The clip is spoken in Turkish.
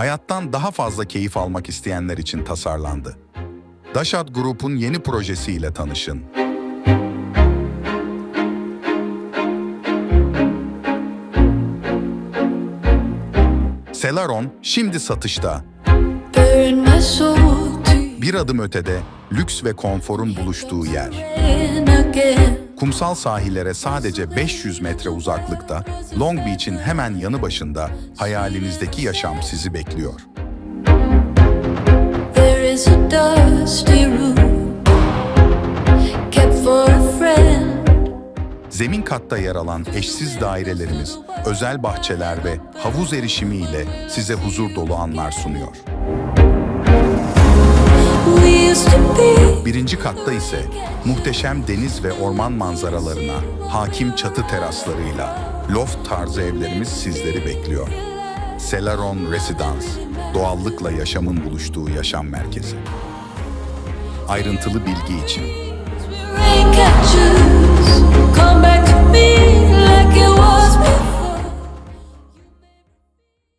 hayattan daha fazla keyif almak isteyenler için tasarlandı. Daşat Group'un yeni projesiyle tanışın. Celeron şimdi satışta. Bir adım ötede lüks ve konforun buluştuğu yer. Kumsal sahillere sadece 500 metre uzaklıkta, Long Beach'in hemen yanı başında hayalinizdeki yaşam sizi bekliyor. There is a dusty room kept for a friend. Zemin katta yer alan eşsiz dairelerimiz, özel bahçeler ve havuz erişimiyle size huzur dolu anlar sunuyor. Birinci katta ise muhteşem deniz ve orman manzaralarına hakim çatı teraslarıyla loft tarzı evlerimiz sizleri bekliyor. Celeron Residence, doğallıkla yaşamın buluştuğu yaşam merkezi. Ayrıntılı bilgi için